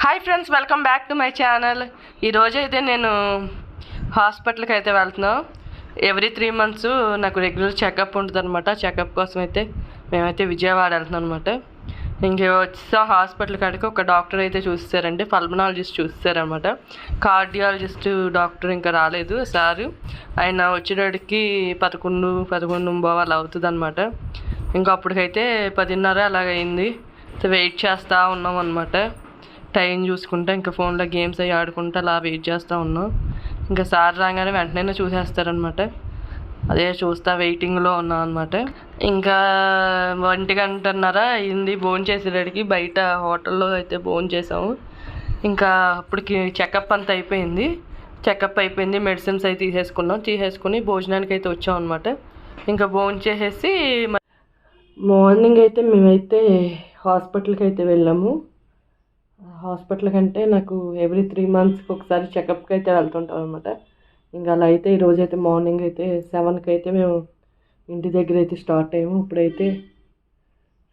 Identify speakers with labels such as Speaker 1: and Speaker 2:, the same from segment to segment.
Speaker 1: Hi friends welcome back to my channel ఈరోజు అయితే నేను హాస్పిటల్కి అయితే వెళ్తున్నాం. ఎవ్రీ త్రీ మంత్స్ నాకు రెగ్యులర్ చెకప్ ఉంటుంది అనమాట చెకప్ కోసం అయితే మేమైతే విజయవాడ వెళ్తున్నాం అనమాట ఇంకే వచ్చాం హాస్పిటల్ కాడికి ఒక డాక్టర్ అయితే చూస్తారండి పల్మనాలజిస్ట్ చూస్తారనమాట కార్డియాలజిస్ట్ డాక్టర్ ఇంకా రాలేదు సారు. ఆయన వచ్చేటడికి పదకొండు పదకొండు అలా అవుతుంది అనమాట ఇంకా అప్పటికైతే పదిన్నర అలాగైంది. అయింది వెయిట్ చేస్తూ ఉన్నాం అనమాట టైం చూసుకుంటా ఇంకా ఫోన్లో గేమ్స్ అవి ఆడుకుంటా అలా వెయిట్ చేస్తూ ఉన్నాం. ఇంకా సార్ రాగానే వెంటనే చూసేస్తారనమాట అదే చూస్తా వెయిటింగ్లో ఉన్నాం అనమాట ఇంకా ఒంటి గంటన్నర అయింది భోజనం చేసేటడికి బయట హోటల్లో అయితే భోజనం చేసాము ఇంకా అప్పటికి చెకప్ అంతా అయిపోయింది. చెకప్ అయిపోయింది మెడిసిన్స్ అయితే తీసేసుకున్నాం. తీసేసుకుని భోజనానికి అయితే వచ్చాం అనమాట ఇంకా భోజనం చేసేసి మార్నింగ్ అయితే మేమైతే హాస్పిటల్కి అయితే వెళ్ళాము. హాస్పిటల్ కంటే నాకు ఎవ్రీ త్రీ మంత్స్కి ఒకసారి చెకప్కి అయితే వెళ్తుంటాం అనమాట ఇంకా అలా అయితే ఈరోజు అయితే మార్నింగ్ అయితే సెవెన్కి అయితే మేము ఇంటి దగ్గర అయితే స్టార్ట్ అయ్యాము. ఇప్పుడైతే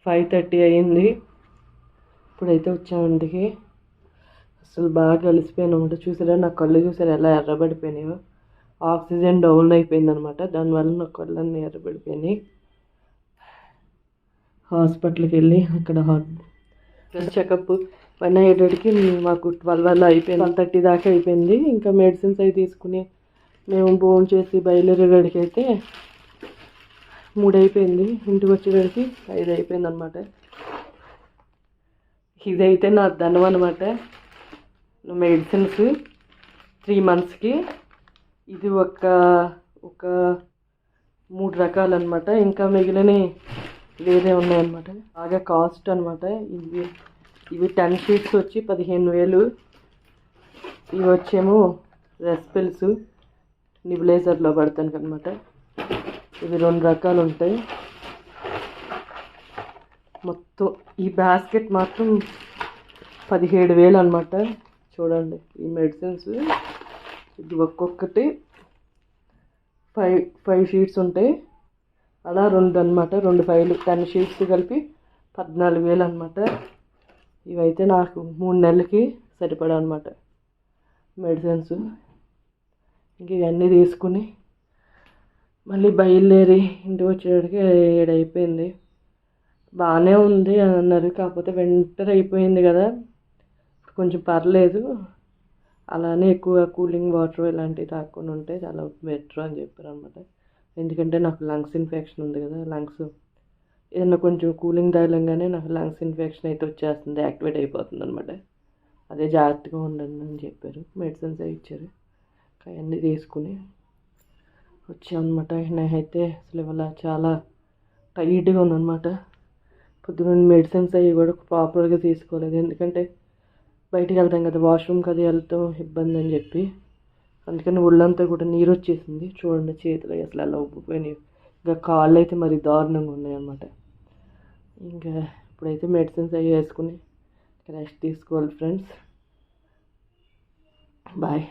Speaker 1: ఫైవ్ థర్టీ అయ్యింది ఇప్పుడైతే వచ్చాము ఇంటికి అసలు బాగా కలిసిపోయాను అనమాట చూసారా నా కళ్ళు చూసారా ఎలా ఎర్రబడిపోయినాయో. ఆక్సిజన్ డౌన్ అయిపోయింది అనమాట దానివల్ల నా కళ్ళన్నీ ఎర్రబడిపోయినాయి. హాస్పిటల్కి వెళ్ళి అక్కడ చెకప్ పని అయ్యేటడికి మాకు ట్వెల్వ్ అలా అయిపోయింది. వన్ థర్టీ దాకా అయిపోయింది. ఇంకా మెడిసిన్స్ అవి తీసుకుని మేము భోజనం చేసి బయలుదేరేటడికి అయితే మూడు అయిపోయింది. ఇంటికి వచ్చేటడికి ఐదు అయిపోయింది అనమాట ఇదైతే నా ధనం అనమాట మెడిసిన్స్ త్రీ మంత్స్కి. ఇది ఒక ఒక మూడు రకాలు అనమాట ఇంకా మిగిలిన వేరే ఉన్నాయన్నమాట. బాగా కాస్ట్ అనమాట ఇవి ఇవి టెన్ షీట్స్ వచ్చి పదిహేను వేలు. ఇవి వచ్చేమో రెస్పిల్స్ నిబులైజర్లో పడతానికి అనమాట ఇవి రెండు రకాలు ఉంటాయి. మొత్తం ఈ బాస్కెట్ మాత్రం పదిహేడు వేలు అనమాట చూడండి ఈ మెడిసిన్స్. ఇది ఒక్కొక్కటి ఫైవ్ ఫైవ్ షీట్స్ ఉంటాయి. అలా రెండు అనమాట రెండు ఫైవ్లు టెన్ షీట్స్ కలిపి పద్నాలుగు వేలు అనమాట ఇవైతే నాకు మూడు నెలలకి సరిపడా అనమాట మెడిసిన్స్. ఇంక ఇవన్నీ తీసుకుని మళ్ళీ బయలుదేరి ఇంటికి వచ్చేటికి ఏడైపోయింది. బాగానే ఉంది అని అన్నారు కాకపోతే వింటర్ అయిపోయింది కదా కొంచెం పర్లేదు. అలానే ఎక్కువ కూలింగ్ వాటర్ ఇలాంటివి తాకుండా ఉంటే చాలా బెటర్ అని చెప్పారు అనమాట ఎందుకంటే నాకు లంగ్స్ ఇన్ఫెక్షన్ ఉంది కదా లంగ్స్ ఏదైనా కొంచెం కూలింగ్ తగలంగానే నాకు లంగ్స్ ఇన్ఫెక్షన్ అయితే వచ్చేస్తుంది యాక్టివేట్ అయిపోతుంది అనమాట అదే జాగ్రత్తగా ఉండండి అని చెప్పారు. మెడిసిన్స్ అవి ఇచ్చారు. అవన్నీ తీసుకుని వచ్చామన్నమాట. నేనైతే అసలు ఇవాళ చాలా టైట్గా ఉందన్నమాట. పొద్దున్న మెడిసిన్స్ అవి కూడా ప్రాపర్గా తీసుకోలేదు. ఎందుకంటే బయటికి వెళ్తాం కదా వాష్రూమ్కి అది వెళ్తాం ఇబ్బంది అని చెప్పి. అందుకని ఒళ్ళంతా కూడా నీరు వచ్చేసింది చూడండి చేతులు అసలు అలా ఉబ్బిపోయినాయి. ఇంకా కాళ్ళు అయితే మరి దారుణంగా ఉన్నాయన్నమాట. ఇంకా ఇప్పుడైతే మెడిసిన్స్ అవి వేసుకుని రెస్ట్ తీసుకోవాలి ఫ్రెండ్స్ బాయ్